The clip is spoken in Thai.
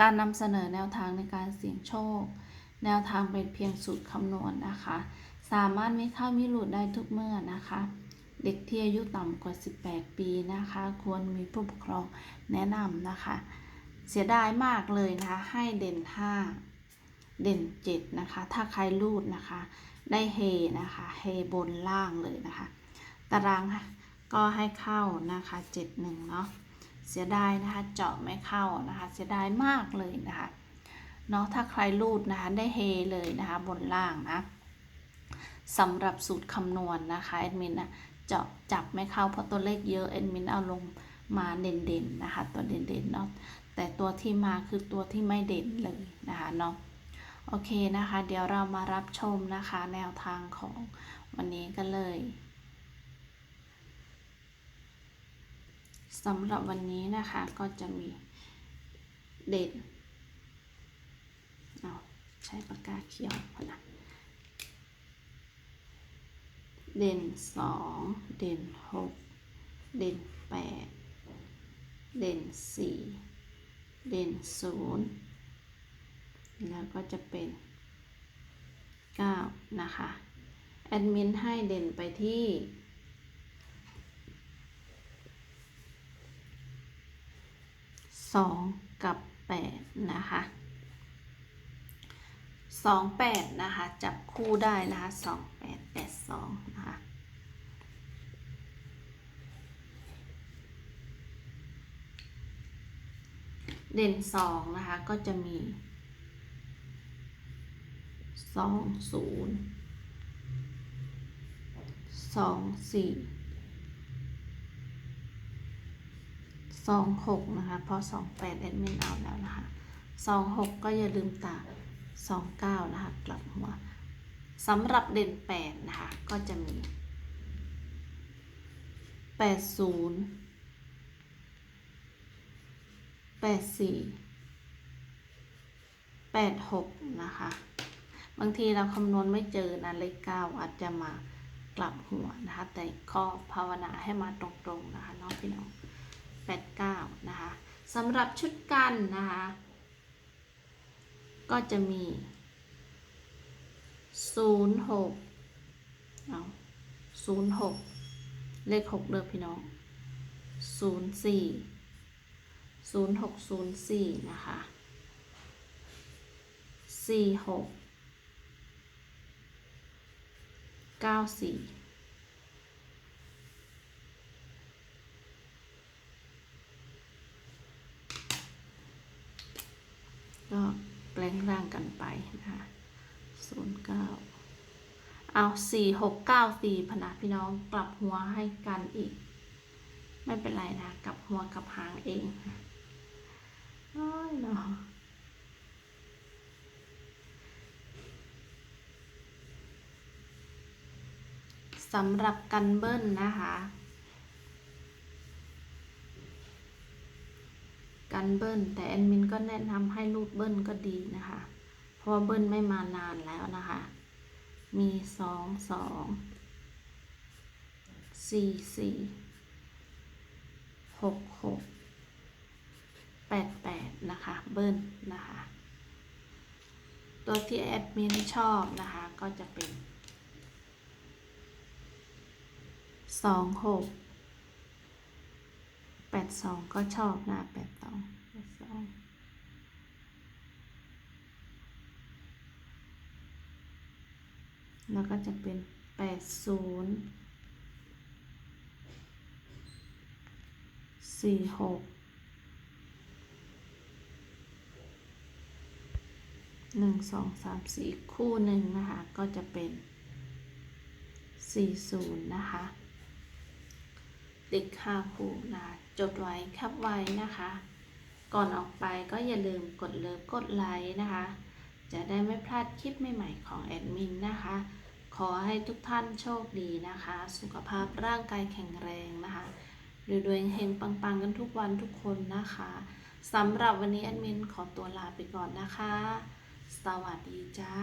การนำเสนอแนวทางในการเสี่ยงโชค แนวทางเป็นเพียงสูตรคำนวณนะคะ สามารถมีเข้ามีหลุดได้ทุกเมื่อนะคะ เด็กที่อายุต่ำกว่า 18 ปีนะคะ ควรมีผู้ปกครองแนะนำนะคะ เสียดายมากเลยนะคะ ให้เด่น 5 เด่น 7 นะคะ ถ้าใครรูดนะคะ ได้เฮนะคะ เฮบนล่างเลยนะคะ ตารางก็ให้เข้านะคะ 71 เนาะ เสียดายนะคะเจาะไม่เข้านะคะ เสียดายมากเลยนะคะเนาะถ้าใครรูดนะคะได้เฮเลยนะคะบนล่างนะสำหรับสูตรคำนวณนะคะแอดมินนะเจาะจับไม่เข้าเพราะตัวเลขเยอะแอดมินเอาลงมาเด่นๆนะคะ ตัวเด่นๆเนาะแต่ตัวที่มาคือตัวที่ไม่เด่นเลยนะคะเนาะโอเคนะคะ เดี๋ยวเรามารับชมนะคะ แนวทางของวันนี้กันเลย สำหรับวันนี้นะคะก็จะมีเด่นเอาใช้ปากกาเขียวพอนะเด่นสองเด่นหกเด่นแปดเด่นสี่เด่นศูนย์แล้วก็จะเป็นเก้านะคะ แอดมินให้เด่นไปที่ สองกับแปดนะคะสองแปดนะคะ จับคู่ได้นะคะสองแปดแปดสองนะคะเด่นสองนะคะ ก็จะมีสองศูนย์สองสี่ สองหกนะคะ เพราะสองแปดแอดมินเอาแล้วนะคะสองหกก็อย่าลืมตาสองเก้านะคะ กลับหัวสำหรับเด่นแปดนะคะ ก็จะมีแปดศูนย์แปดสี่แปดหกนะคะ บางทีเราคำนวณไม่เจอนะเลขเก้าอาจจะมากลับหัวนะคะ แต่ก็ภาวนาให้มาตรงๆนะคะน้องพี่น้อง 89 นะคะสำหรับชุดกันนะคะ ก็จะมี 06เอา06 เลข 6เด้อพี่น้อง 04 0604 นะคะ 46 94 ก็แปลงร่างกันไปนะคะศูนย์เก้าเอาสี่หกเก้าสี่พนะพี่น้องกลับหัวให้กันอีก ไม่เป็นไรนะกลับหัวกลับหางเองโอ้ยเนาะสำหรับกันเบิ้ลนะคะ กันเบิ้ลแต่แอดมินก็แนะนำให้รูดเบิ้ลก็ดีนะคะ เพราะว่าเบิ้ลไม่มานานแล้วนะคะ มีสองสองสี่สี่หกหกแปดแปดนะคะ เบิ้ลนะคะ ตัวที่แอดมินชอบนะคะ ก็จะเป็นสองหก ดสองก็ชอบหนะแปดสองแปดสองแล้วก็จะเป็นแปดศูนย์สี่หกหนึ่งสองสามสี่คู่หนึ่งนะคะ ก็จะเป็นสี่ศูนย์นะคะเด็กค่าครูนะ จดไว้แคปไว้นะคะ ก่อนออกไปก็อย่าลืมกดเลิฟกดไลค์นะคะ จะได้ไม่พลาดคลิปใหม่ๆของแอดมินนะคะ ขอให้ทุกท่านโชคดีนะคะ สุขภาพร่างกายแข็งแรงนะคะรวยๆเฮงปังๆกันทุกวันทุกคนนะคะสำหรับวันนี้แอดมินขอตัวลาไปก่อนนะคะ สวัสดีจ้า